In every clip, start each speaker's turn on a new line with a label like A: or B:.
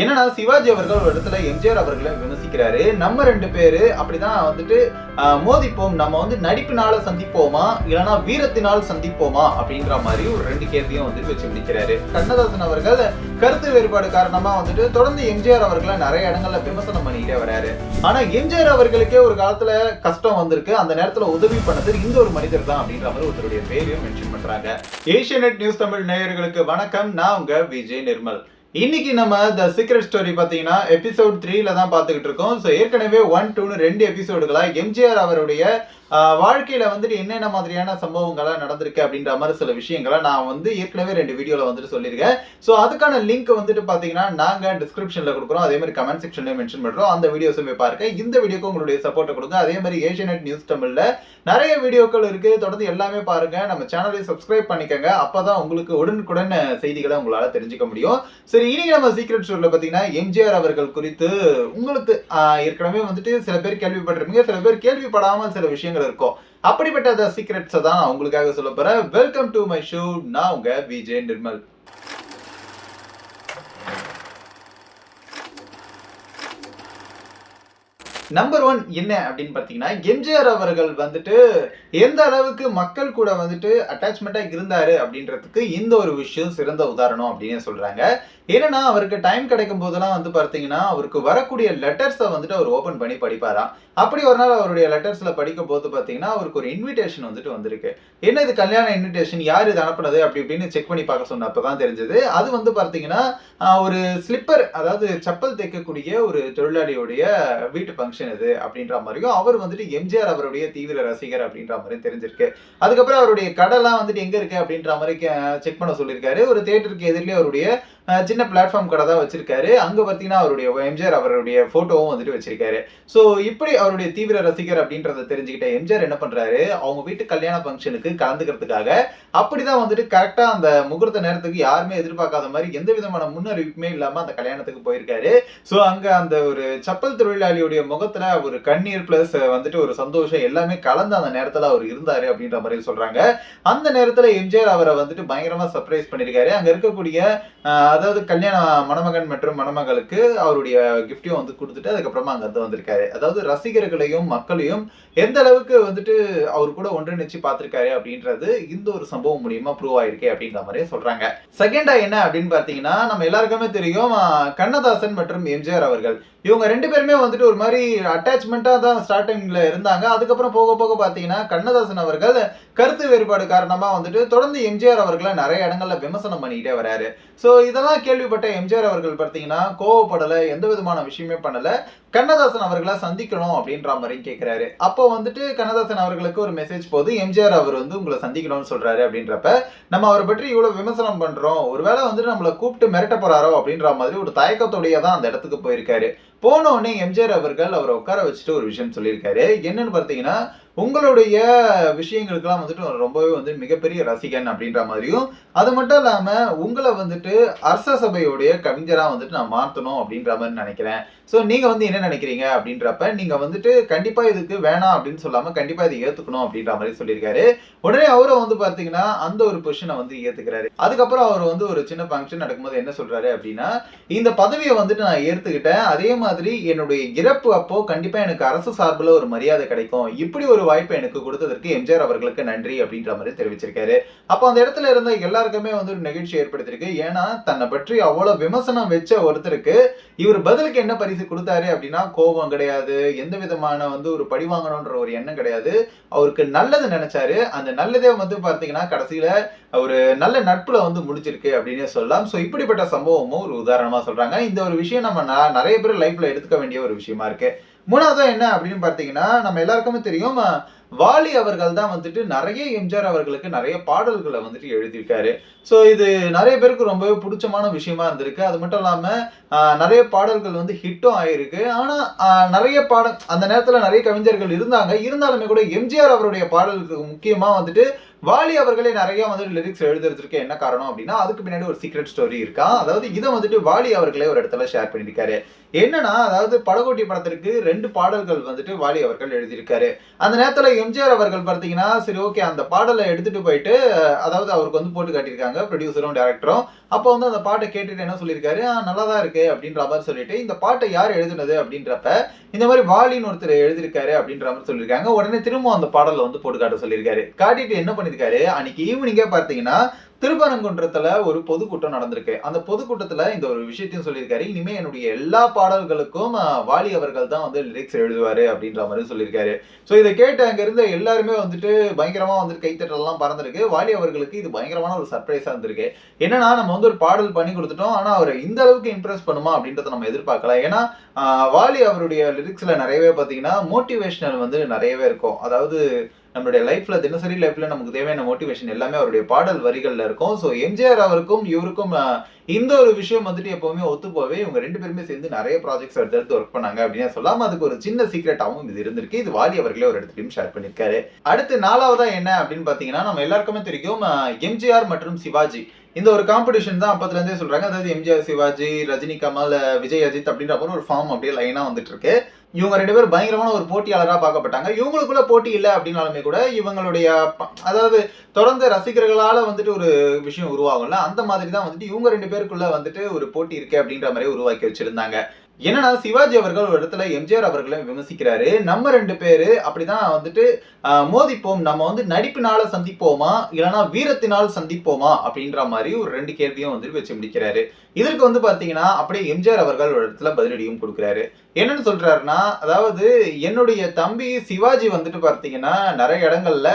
A: என்னன்னா சிவாஜி அவர்கள் ஒரு இடத்துல எம்ஜிஆர் அவர்களை விமர்சிக்கிறாரு? நம்ம ரெண்டு பேரு அப்படிதான் வந்துட்டு மோதிப்போம். நம்ம வந்து நடிப்பினால சந்திப்போமா? இல்லைன்னா வீரத்தினால் சந்திப்போமா? அப்படின்ற மாதிரி ஒரு ரெண்டு கேள்வியும் வந்துட்டு வச்சு முடிக்கிறாரு கண்ணதாசன் அவர்கள் கருத்து வேறுபாடு காரணமா வந்துட்டு தொடர்ந்து எம்ஜிஆர் அவர்களை நிறைய இடங்கள்ல விமர்சனம் பண்ணிக்கிட்டே வராரு. ஆனா எம்ஜிஆர் அவர்களுக்கே ஒரு காலத்துல கஷ்டம் வந்திருக்கு. அந்த நேரத்துல உதவி பண்ணது இந்த ஒரு மனிதர் தான் அப்படின்ற மாதிரி ஒருத்தருடைய பேரையும் மென்ஷன் பண்றாங்க. ஏஷியநெட் நியூஸ் தமிழ் நேயர்களுக்கு வணக்கம். நான் உங்க விஜய் நிர்மல். இன்னைக்கு நம்ம த சீக்ரெட் ஸ்டோரி பார்த்தீங்கன்னா எபிசோட் த்ரீல தான் பார்த்துக்கிட்டு இருக்கோம். ஸோ ஏற்கனவே ஒன் டூன்னு ரெண்டு எபிசோடுகளா எம்ஜிஆர் அவருடைய வாழ்க்கையில வந்துட்டு என்னென்ன மாதிரியான சம்பவங்கள்லாம் நடந்திருக்கு அப்படின்ற மாதிரி சில விஷயங்களை நான் வந்து ஏற்கனவே ரெண்டு வீடியோவில் வந்துட்டு சொல்லியிருக்கேன். ஸோ அதுக்கான லிங்க் வந்துட்டு பார்த்தீங்கன்னா நாங்கள் டிஸ்கிரிப்ஷனில் கொடுக்குறோம். அதே மாதிரி கமெண்ட் செக்ஷன்லேயும் மென்ஷன் பண்ணுறோம் அந்த வீடியோஸுமே பாருங்க. இந்த வீடியோக்கு உங்களுடைய சப்போர்ட்டை கொடுங்க. அதே மாதிரி ஏஷியநெட் நியூஸ் தமிழில் நிறைய வீடியோக்கள் இருக்கு. தொடர்ந்து எல்லாமே பாருங்க. நம்ம சேனலையும் சப்ஸ்கிரைப் பண்ணிக்கோங்க. அப்போ தான் உங்களுக்கு உடனுக்குடன் செய்திகளை உங்களால் தெரிஞ்சுக்க முடியும். சரி இன்னைக்கு நம்ம சீக்ரெட் ஸ்டோரியில் பார்த்தீங்கன்னா எம்ஜிஆர் அவர்கள் குறித்து உங்களுக்கு ஏற்கனவே வந்துட்டு சில பேர் கேள்விப்பட்டிருப்பீங்க சில பேர் கேள்விப்படாமல் சில விஷயங்கள் இருக்கும். அப்படிப்பட்ட சீக்ரெட்ஸை தான் உங்களுக்காக சொல்ல போறேன். வெல்கம் டு மை ஷோ நான் உங்க விஜய் நிர்மல். நம்பர் ஒன் என்ன அப்படின்னு பார்த்தீங்கன்னா எம்ஜிஆர் அவர்கள் வந்துட்டு எந்த அளவுக்கு மக்கள் கூட வந்துட்டு அட்டாச்மெண்ட்டாக இருந்தாரு அப்படின்றதுக்கு இந்த ஒரு விஷயம் சிறந்த உதாரணம் அப்படின்னு சொல்கிறாங்க ஏன்னா அவருக்கு டைம் கிடைக்கும் போதெல்லாம் வந்து பார்த்தீங்கன்னா அவருக்கு வரக்கூடிய லெட்டர்ஸை வந்துட்டு அவர் ஓப்பன் பண்ணி படிப்பாராம். அப்படி ஒரு நாள் அவருடைய லெட்டர்ஸில் படிக்கும் போது பார்த்தீங்கன்னா அவருக்கு ஒரு இன்விடேஷன் வந்துட்டு வந்திருக்கு. என்ன இது கல்யாண இன்விடேஷன் யார் இது அனுப்புனது? அப்படி இப்படின்னு செக் பண்ணி பார்க்க சொன்ன அப்பதான் தெரிஞ்சது. அது வந்து பார்த்தீங்கன்னா ஒரு ஸ்லிப்பர் அதாவது செப்பல் தைக்கக்கூடிய ஒரு தொழிலாளியுடைய வீட்டு ஃபங்க்ஷன் இது அப்படின்ற மாதிரியும் அவர் வந்துட்டு எம்ஜிஆர் அவருடைய தீவிர ரசிகர் அப்படின்ற மாதிரி தெரிஞ்சிருக்கு. அதுக்கப்புறம் அவருடைய கடைலாம் வந்துட்டு எங்க இருக்கு அப்படின்ற மாதிரி செக் பண்ண சொல்லியிருக்காரு. ஒரு தேட்டருக்கு எதிரிலே அவருடைய சின்ன பிளாட்ஃபார்ம் கடை தான் வச்சிருக்காரு. அங்க பார்த்தீங்கன்னா அவருடைய எம்ஜிஆர் அவருடைய போட்டோவும் வந்துட்டு வச்சிருக்காரு. ஸோ இப்படி அவருடைய தீவிர ரசிகர் அப்படின்றத தெரிஞ்சுக்கிட்ட எம்ஜிஆர் என்ன பண்றாரு? அவங்க வீட்டு கல்யாண ஃபங்க்ஷனுக்கு கலந்துக்கிறதுக்காக அப்படிதான் வந்துட்டு கரெக்டா அந்த முகூர்த்த நேரத்துக்கு யாருமே எதிர்பார்க்காத மாதிரி எந்த விதமான முன்னறிவிப்புமே இல்லாம அந்த கல்யாணத்துக்கு போயிருக்காரு. ஸோ அங்க அந்த ஒரு சப்பல் தொழிலாளியுடைய முகத்துல ஒரு கண்ணீர் பிளஸ் வந்துட்டு ஒரு சந்தோஷம் எல்லாமே கலந்து அந்த நேரத்துல அவர் இருந்தாரு அப்படின்ற மாதிரி சொல்றாங்க. அந்த நேரத்துல எம்ஜிஆர் அவரை வந்துட்டு பயங்கரமா சர்ப்ரைஸ் பண்ணிருக்காரு. அங்க இருக்கக்கூடிய அதாவது கல்யாண மணமகன் மற்றும் மணமகளுக்கு அவருடைய கிஃப்டையும் வந்து கொடுத்துட்டு அதுக்கப்புறமா அங்க இருந்து வந்திருக்காரு. அதாவது ரசிகர்களையும் மக்களையும் எந்த அளவுக்கு வந்துட்டு அவர் கூட ஒன்றிணைச்சு பார்த்திருக்காரு அப்படின்றது இந்த ஒரு சம்பவம் மூலியமா ப்ரூவ் ஆயிருக்கு அப்படின்ற மாதிரி சொல்றாங்க. செகண்டா என்ன அப்படின்னு பார்த்தீங்கன்னா நம்ம எல்லாருக்குமே தெரியும் கண்ணதாசன் மற்றும் எம்ஜிஆர் அவர்கள். இவங்க ரெண்டு பேருமே வந்துட்டு ஒரு மாதிரி அட்டாச்மெண்ட்டாக தான் ஸ்டார்டிங்கில் இருந்தாங்க. அதுக்கப்புறம் போக போக பார்த்தீங்கன்னா கண்ணதாசன் அவர்கள் கருத்து வேறுபாடு காரணமாக வந்துட்டு தொடர்ந்து எம்ஜிஆர் அவர்களை நிறைய இடங்களில் விமர்சனம் பண்ணிக்கிட்டே வராரு. ஸோ இதெல்லாம் கேள்விப்பட்ட எம்ஜிஆர் அவர்கள் பார்த்தீங்கன்னா கோவப்படலை எந்த விதமான விஷயமே பண்ணலை. கண்ணதாசன் அவர்களை சந்திக்கணும் அப்படின்ற மாதிரி கேட்குறாரு அப்போ வந்துட்டு கண்ணதாசன் அவர்களுக்கு ஒரு மெசேஜ் போது எம்ஜிஆர் அவர் வந்து உங்களை சந்திக்கணும்னு சொல்கிறாரு அப்படின்றப்ப நம்ம அவரை பற்றி இவ்வளோ விமர்சனம் பண்ணுறோம் ஒருவேளை வந்துட்டு நம்மளை கூப்பிட்டு மிரட்ட போகிறாரோ அப்படின்ற மாதிரி ஒரு தயக்கத்தோடய தான் அந்த இடத்துக்கு போயிருக்காரு. போன உடனே எம்ஜிஆர் அவர்கள் அவரை உட்கார வச்சுட்டு ஒரு விஷயம் சொல்லியிருக்காரு. என்னன்னு பார்த்தீங்கன்னா உங்களுடைய விஷயங்களுக்கெல்லாம் வந்துட்டு ரொம்பவே வந்து மிகப்பெரிய ரசிகன் அப்படின்ற மாதிரியும் அது மட்டும் இல்லாம உங்களை வந்துட்டு அரச சபையுடைய கவிஞரா வந்துட்டு நான் மாத்தணும் அப்படின்ற மாதிரி நினைக்கிறேன். ஸோ நீங்க வந்து என்ன நினைக்கிறீங்க அப்படின்றப்ப நீங்க வந்துட்டு கண்டிப்பா இதுக்கு வேணாம் அப்படின்னு சொல்லாம கண்டிப்பா இதை ஏத்துக்கணும் அப்படின்ற மாதிரி சொல்லியிருக்காரு. உடனே அவரும் வந்து பாத்தீங்கன்னா அந்த ஒரு பொசிஷனை வந்து ஏத்துக்கிறாரு. அதுக்கப்புறம் அவர் வந்து ஒரு சின்ன ஃபங்க்ஷன் நடக்கும்போது என்ன சொல்றாரு அப்படின்னா இந்த பதவியை வந்துட்டு நான் ஏத்துக்கிட்டேன். அதே மாதிரி என்னுடைய இறப்பு அப்போ கண்டிப்பா எனக்கு அரசு சார்பில் ஒரு மரியாதை கிடைக்கும். இப்படி ஒரு வாய்ப்பை எனக்கு கொடுத்ததற்கு எம்ஜிஆர் அவர்களுக்கு நன்றி அப்படின்ற மாதிரி தெரிவிச்சிருக்காரு. அப்போ அந்த இடத்துல இருந்த எல்லாருக்குமே வந்து ஒரு நெகிழ்ச்சி ஏற்படுத்திருக்கு ஏன்னா தன்னை பற்றி அவ்வளவு விமர்சனம் வச்ச ஒருத்தருக்கு இவர் பதிலுக்கு என்ன பரிசு கொடுத்தாரு அப்படின்னா கோபம் கிடையாது எந்த விதமான வந்து ஒரு பழி வாங்கணுன்ற ஒரு எண்ணம் கிடையாது. அவருக்கு நல்லது நினைச்சாரு. அந்த நல்லதே வந்து பார்த்தீங்கன்னா கடைசியில ஒரு நல்ல நட்புல வந்து முடிச்சிருக்கு அப்படின்னே சொல்லலாம். ஸோ இப்படிப்பட்ட சம்பவமும் ஒரு உதாரணமா சொல்றாங்க. இந்த ஒரு விஷயம் நம்ம ந- நிறைய பேர் லைஃப்ல எடுத்துக்க வேண்டிய ஒரு விஷயமா இருக்கு. மூணாவது என்ன அப்படின்னு பார்த்தீங்கன்னா நம்ம எல்லாருக்குமே தெரியும் வாலி அவர்கள் தான் வந்துட்டு நிறைய எம்ஜிஆர் அவர்களுக்கு நிறைய பாடல்களை வந்துட்டு எழுதியிருக்காரு. ஸோ இது நிறைய பேருக்கு ரொம்பவே பிடிச்சமான விஷயமா இருந்திருக்கு. அது மட்டும் இல்லாமல் நிறைய பாடல்கள் வந்து ஹிட்டும் ஆயிருக்கு. ஆனால் நிறைய பாடல் அந்த நேரத்தில் நிறைய கவிஞர்கள் இருந்தாங்க. இருந்தாலுமே கூட எம்ஜிஆர் அவருடைய பாடலுக்கு முக்கியமாக வந்துட்டு வாலி அவர்களே நிறைய வந்துட்டு லிரிக்ஸ் எழுதுறதுக்கு என்ன காரணம் அப்படின்னா அதுக்கு பின்னாடி ஒரு சீக்ரெட் ஸ்டோரி இருக்கா? அதாவது இதை வந்துட்டு வாலி அவர்களே ஒரு இடத்துல ஷேர் பண்ணியிருக்காரு. என்னன்னா அதாவது படகோட்டி படத்திற்கு ரெண்டு பாடல்கள் வந்துட்டு வாலி அவர்கள் எழுதியிருக்காரு. அந்த நேரத்தில் எம்ஜிஆர் அவர்கள் பார்த்தீங்கன்னா சரி ஓகே அந்த பாடலை எடுத்துட்டு போயிட்டு அதாவது அவருக்கு வந்து போட்டு காட்டியிருக்காங்க ப்ரொடியூசரும் டேரக்டரும் அப்போ வந்து அந்த பாட்டை கேட்டுட்டு என்ன சொல்லியிருக்காரு? நல்லா தான் இருக்கு அப்படின்ற மாதிரி சொல்லிட்டு இந்த பாட்டை யார் எழுதுனது? அப்படின்றப்ப இந்த மாதிரி வாலின்னு ஒருத்தர் எழுதியிருக்காரு அப்படின்ற மாதிரி சொல்லியிருக்காங்க. உடனே திரும்ப அந்த பாடலை வந்து போட்டு காட்ட சொல்லியிருக்காரு. காட்டிட்டு என்ன பண்ணியிருக்காரு? அன்னைக்கு ஈவினிங்கே பார்த்தீங்கன்னா திருப்பரங்குன்றத்துல ஒரு பொதுக்கூட்டம் நடந்திருக்கு. அந்த பொதுக்கூட்டத்துல இந்த ஒரு விஷயத்தையும் சொல்லியிருக்காரு. இனிமே என்னுடைய எல்லா பாடல்களுக்கும் வாலி அவர்கள் தான் வந்து லிரிக்ஸ் எழுதுவாரு அப்படின்ற மாதிரி சொல்லியிருக்காரு. ஸோ இதை கேட்டு அங்க இருந்த எல்லாருமே வந்துட்டு பயங்கரமா வந்துட்டு கைத்தட்டலாம் பறந்துருக்கு. வாலி அவர்களுக்கு இது பயங்கரமான ஒரு சர்ப்ரைஸா இருந்திருக்கு. என்னன்னா நம்ம வந்து ஒரு பாடல் பண்ணி கொடுத்துட்டோம். ஆனா அவர் இந்த அளவுக்கு இம்ப்ரெஸ் பண்ணுமா அப்படின்றத நம்ம எதிர்பார்க்கல. ஏன்னா வாலி அவருடைய லிரிக்ஸ்ல நிறையவே பாத்தீங்கன்னா மோட்டிவேஷனல் வந்து நிறையவே இருக்கும். அதாவது நம்மளுடைய லைஃப்ல தினசரி லைஃப்ல நமக்கு தேவையான மோட்டிவேஷன் எல்லாமே அவருடைய பாடல் வரிகள்ல இருக்கும். ஸோ எம்ஜிஆர் அவருக்கும் இவருக்கும் இந்த ஒரு விஷயம் வந்துட்டு எப்பவுமே ஒத்து போவே இவங்க ரெண்டு பேருமே சேர்ந்து நிறைய ப்ராஜெக்ட்ஸ் எடுத்து ஒர்க் பண்ணாங்க அப்படின்னு சொல்லாம அதுக்கு ஒரு சின்ன சீக்ரெட்டாகவும் இது இருந்திருக்கு. இது வாலி அவர்களே ஒரு இடத்துலையும் ஷேர் பண்ணியிருக்காரு. அடுத்து நாலாவதா என்ன அப்படின்னு பாத்தீங்கன்னா நம்ம எல்லாருக்குமே தெரியும் எம்ஜிஆர் மற்றும் சிவாஜி. இந்த ஒரு காம்படிஷன் தான் அப்பத்துலேருந்தே சொல்கிறாங்க அதாவது எம்ஜிஆர் சிவாஜி ரஜினி கமல் விஜய் அஜித் அப்படின்ற மாதிரி ஒரு ஃபார்ம் அப்படியே லைனாக வந்துட்டு இருக்கு இவங்க ரெண்டு பேரும் பயங்கரமான ஒரு போட்டியாளராக பார்க்கப்பட்டாங்க. இவங்களுக்குள்ள போட்டி இல்லை அப்படின்னாலுமே கூட இவங்களுடைய அதாவது தொடர்ந்து ரசிகர்களால் வந்துட்டு ஒரு விஷயம் உருவாகும்ல அந்த மாதிரி தான் வந்துட்டு இவங்க ரெண்டு பேருக்குள்ள வந்துட்டு ஒரு போட்டி இருக்கு அப்படின்ற மாதிரி உருவாக்கி வச்சிருந்தாங்க. என்னன்னா சிவாஜி அவர்கள் ஒரு இடத்துல எம்ஜிஆர் அவர்களை விமர்சிக்கிறாரு? நம்ம ரெண்டு பேரு அப்படிதான் வந்துட்டு மோதிப்போம். நம்ம வந்து நடிப்பினால சந்திப்போமா? இல்லைன்னா வீரத்தினால் சந்திப்போமா? அப்படின்ற மாதிரி ஒரு ரெண்டு கேள்வியும் வந்துட்டு வச்சு முடிக்கிறாரு. இதற்கு வந்து பாத்தீங்கன்னா அப்படியே எம்ஜிஆர் அவர்கள் ஒரு இடத்துல பதிலடியும் கொடுக்குறாரு. என்னன்னு சொல்றாருன்னா அதாவது என்னுடைய தம்பி சிவாஜி வந்துட்டு பார்த்தீங்கன்னா நிறைய இடங்கள்ல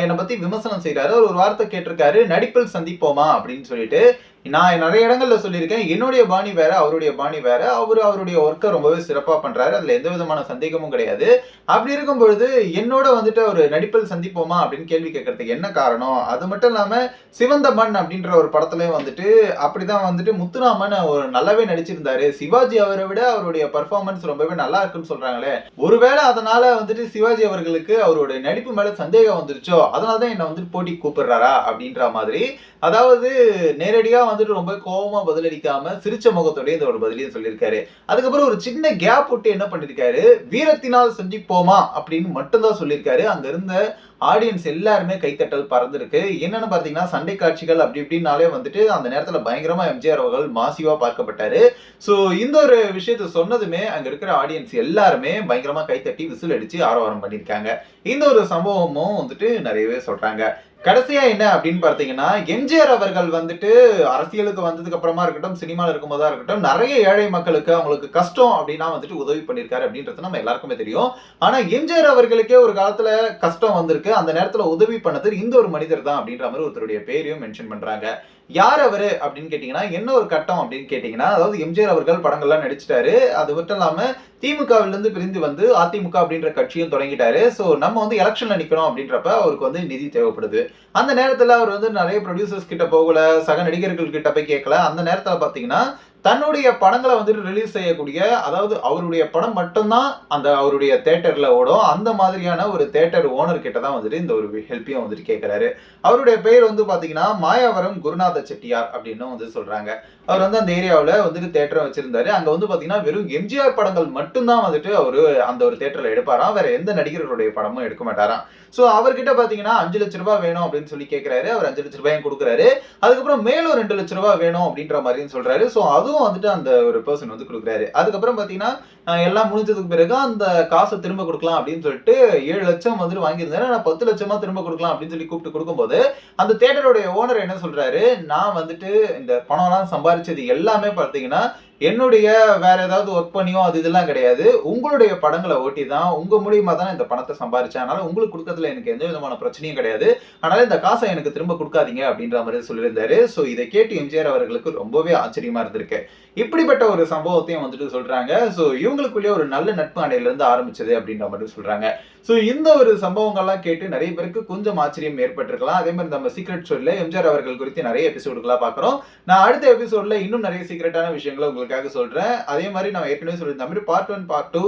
A: என்னை பத்தி விமர்சனம் செய்யறாரு அவர் ஒரு வார்த்தை கேட்டிருக்காரு நடிப்பில் சந்திப்போமா? அப்படின்னு சொல்லிட்டு நான் நிறைய இடங்கள்ல சொல்லியிருக்கேன். என்னுடைய பாணி வேற அவருடைய பாணி வேற. அவர் அவருடைய ஒர்க்கை ரொம்பவே சிறப்பா பண்றாரு. அதுல எந்த விதமான சந்தேகமும் கிடையாது. அப்படி இருக்கும் பொழுது என்னோட வந்துட்டு ஒரு நடிப்பில் சந்திப்போமா அப்படின்னு கேள்வி கேட்கறதுக்கு என்ன காரணம்? அது மட்டும் இல்லாம சிவந்த மண் அப்படின்ற ஒரு படத்துலயும் வந்துட்டு அப்படிதான் வந்துட்டு முத்துராமன் ஒரு நல்லாவே நடிச்சிருந்தாரு. சிவாஜி அவரை விட அவருடைய பர்ஃபார்மன்ஸ் ரொம்பவே நல்லா இருக்குன்னு சொல்றாங்களே. ஒருவேளை அதனால வந்துட்டு சிவாஜி அவர்களுக்கு அவருடைய நடிப்பு மேல சந்தேகம் வந்துருச்சோ? அதனாலதான் என்ன வந்துட்டு போட்டி கூப்பிடுறாரா அப்படின்ற மாதிரி. அதாவது நேரடியா வந்துட்டு ரொம்ப கோவமா பதிலளிக்காம சிரிச்ச முகத்தோடய இந்த ஒரு பதிலையும் சொல்லியிருக்காரு. அதுக்கப்புறம் ஒரு சின்ன கேப் விட்டு என்ன பண்ணிருக்காரு? வீரத்தினால் சந்திப்போமா அப்படின்னு மட்டும்தான் சொல்லியிருக்காரு. அங்க இருந்த ஆடியன்ஸ் எல்லாருமே கைத்தட்டல் பறந்துருக்கு. என்னன்னு பாத்தீங்கன்னா சண்டை காட்சிகள் அப்படி இப்படின்னாலே வந்துட்டு அந்த நேரத்துல பயங்கரமா எம்ஜிஆர் அவர்கள் மாசிவா பார்க்கப்பட்டாரு. ஸோ இந்த ஒரு விஷயத்த சொன்னதுமே அங்க இருக்கிற ஆடியன்ஸ் எல்லாருமே பயங்கரமா கைத்தட்டி விசில் அடிச்சு ஆரவாரம் பண்ணியிருக்காங்க. இந்த ஒரு சம்பவமும் வந்துட்டு நிறையவே சொல்றாங்க. கடைசியா என்ன அப்படின்னு பார்த்தீங்கன்னா எம்ஜிஆர் அவர்கள் வந்துட்டு அரசியலுக்கு வந்ததுக்கு அப்புறமா இருக்கட்டும் சினிமாவில் இருக்கும்போதா இருக்கட்டும் நிறைய ஏழை மக்களுக்கு அவங்களுக்கு கஷ்டம் அப்படின்னா வந்துட்டு உதவி பண்ணியிருக்காரு அப்படின்றது நம்ம எல்லாருக்குமே தெரியும். ஆனா எம்ஜிஆர் அவர்களுக்கே ஒரு காலத்துல கஷ்டம் வந்திருக்கு. அந்த நேரத்தில் உதவி பண்ணது இந்த ஒரு மனிதர் தான் அப்படின்ற மாதிரி ஒருத்தருடைய பேரையும் மென்ஷன் பண்ணுறாங்க யார் அவர் அப்படின்னு கேட்டிங்கன்னா என்ன ஒரு கட்டம் அப்படின்னு கேட்டிங்கன்னா அதாவது எம்ஜிஆர் அவர்கள் படங்கள்லாம் நடிச்சிட்டாரு. அது மட்டும் இல்லாமல் திமுகவிலேருந்து பிரிந்து வந்து அதிமுக அப்படின்ற கட்சியும் தொடங்கிட்டாரு. ஸோ நம்ம வந்து எலெக்ஷனில் நிற்கணும் அப்படின்றப்ப அவருக்கு வந்து நிதி தேவைப்படுது. அந்த நேரத்தில் அவர் வந்து நிறைய ப்ரொடியூசர்ஸ் கிட்ட போகல சக நடிகர்கள் கிட்ட போய் கேட்கல. அந்த நேரத்தில் பார்த்தீங்கன்னா தன்னுடைய படங்களை வந்துட்டு ரிலீஸ் செய்யக்கூடிய அதாவது அவருடைய படம் மட்டும்தான் அந்த அவருடைய தேட்டர்ல ஓடும். அந்த மாதிரியான ஒரு தேட்டர் ஓனர் கிட்ட தான் வந்துட்டு இந்த ஒரு ஹெல்ப்பையும் வந்துட்டு கேட்குறாரு அவருடைய பெயர் வந்து பாத்தீங்கன்னா மாயாவரம் குருநாத செட்டியார் அப்படின்னு வந்து சொல்றாங்க. அவர் வந்து அந்த ஏரியாவில் வந்துட்டு தேட்டரை வச்சிருந்தாரு. அங்கே வந்து பார்த்தீங்கன்னா வெறும் எம்ஜிஆர் படங்கள் மட்டும்தான் வந்துட்டு அவர் அந்த ஒரு தேட்டரில் எடுப்பாராம். வேற எந்த நடிகர்களுடைய படமும் எடுக்க மாட்டாராம். ஸோ அவர்கிட்ட பார்த்தீங்கன்னா அஞ்சு லட்ச ரூபாய் வேணும் அப்படின்னு சொல்லி கேட்குறாரு அவர் அஞ்சு லட்ச ரூபாயும் கொடுக்குறாரு. அதுக்கப்புறம் மேலும் ரெண்டு லட்ச ரூபாய் வேணும் அப்படின்ற மாதிரியும் சொல்றாரு. ஸோ அதுவும் வந்துட்டு அந்த ஒரு பர்சன் வந்து கொடுக்குறாரு. அதுக்கப்புறம் பார்த்தீங்கன்னா எல்லாம் முடிஞ்சதுக்கு பிறகு அந்த காசை திரும்ப கொடுக்கலாம் அப்படின்னு சொல்லிட்டு ஏழு லட்சம் வந்துட்டு வாங்கியிருந்தேன் நான் பத்து லட்சமா திரும்ப கொடுக்கலாம் அப்படின்னு சொல்லி கூப்பிட்டு கொடுக்கும்போது அந்த தேட்டருடைய ஓனர் என்ன சொல்றாரு? நான் வந்துட்டு இந்த பணம்லாம் சம்பாரிச்சது எல்லாமே பார்த்தீங்கன்னா என்னுடைய வேற ஏதாவது ஒர்க் பண்ணியோ அது இதெல்லாம் கிடையாது. உங்களுடைய படங்களை ஓட்டி தான் உங்க மூலியமா தான் இந்த பணத்தை சம்பாரிச்சேன். அதனால உங்களுக்கு கொடுக்கறதுல எனக்கு எந்த விதமான பிரச்சனையும் கிடையாது. அதனால இந்த காசை எனக்கு திரும்ப கொடுக்காதீங்க அப்படின்ற மாதிரி சொல்லியிருந்தாரு. ஸோ இதை கேட்டு எம்ஜிஆர் அவர்களுக்கு ரொம்பவே ஆச்சரியமா இருந்திருக்கு. இப்படிப்பட்ட ஒரு சம்பவத்தையும் வந்துட்டு சொல்றாங்க. ஸோ இவங்களுக்குள்ளேயே ஒரு நல்ல நட்பு அணையிலிருந்து ஆரம்பிச்சது அப்படின்ற மாதிரி சொல்றாங்க. ஸோ இந்த ஒரு சம்பவங்கள்லாம் கேட்டு நிறைய பேருக்கு கொஞ்சம் ஆச்சரியம் ஏற்பட்டிருக்கலாம். அதே மாதிரி நம்ம சீக்ரெட் ஷோல எம்ஜிஆர் அவர்கள் குறித்து நிறைய எபிசோடுகளாக பார்க்குறோம். நான் அடுத்த எபிசோட்ல இன்னும் நிறைய சீக்ரெட்டான விஷயங்களை உங்களுக்கு உங்களுக்காக சொல்கிறேன் அதே மாதிரி நான் ஏற்கனவே சொல்லியிருந்த மாதிரி பார்ட் ஒன் பார்ட் டூ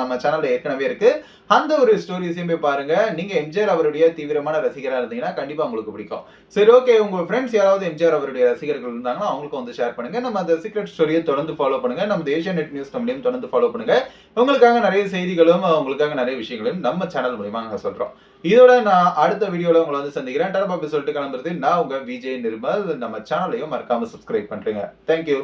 A: நம்ம சேனலில் ஏற்கனவே இருக்கு. அந்த ஒரு ஸ்டோரிஸையும் போய் பாருங்கள் நீங்கள் எம்ஜிஆர் அவருடைய தீவிரமான ரசிகராக இருந்தீங்கன்னா கண்டிப்பாக உங்களுக்கு பிடிக்கும். சரி ஓகே உங்கள் ஃப்ரெண்ட்ஸ் யாராவது எம்ஜிஆர் அவருடைய ரசிகர்கள் இருந்தாங்கன்னா அவங்களுக்கும் வந்து ஷேர் பண்ணுங்க. நம்ம அந்த சீக்ரெட் ஸ்டோரியை தொடர்ந்து ஃபாலோ பண்ணுங்க. நம்ம ஏஷியா நெட் நியூஸ் தமிழையும் தொடர்ந்து ஃபாலோ பண்ணுங்கள் உங்களுக்காக நிறைய செய்திகளும் உங்களுக்காக நிறைய விஷயங்களும் நம்ம சேனல் மூலியமாக நாங்கள் சொல்கிறோம் இதோட நான் அடுத்த வீடியோவில் உங்களை வந்து சந்திக்கிறேன். டடபாப்பி சொல்லிட்டு கிளம்புறது நான் உங்கள் விஜய் நிர்மல். நம்ம சேனலையும் மறக்காமல் சப்ஸ்கிரைப் பண்ணுறேங்க தேங்க்யூ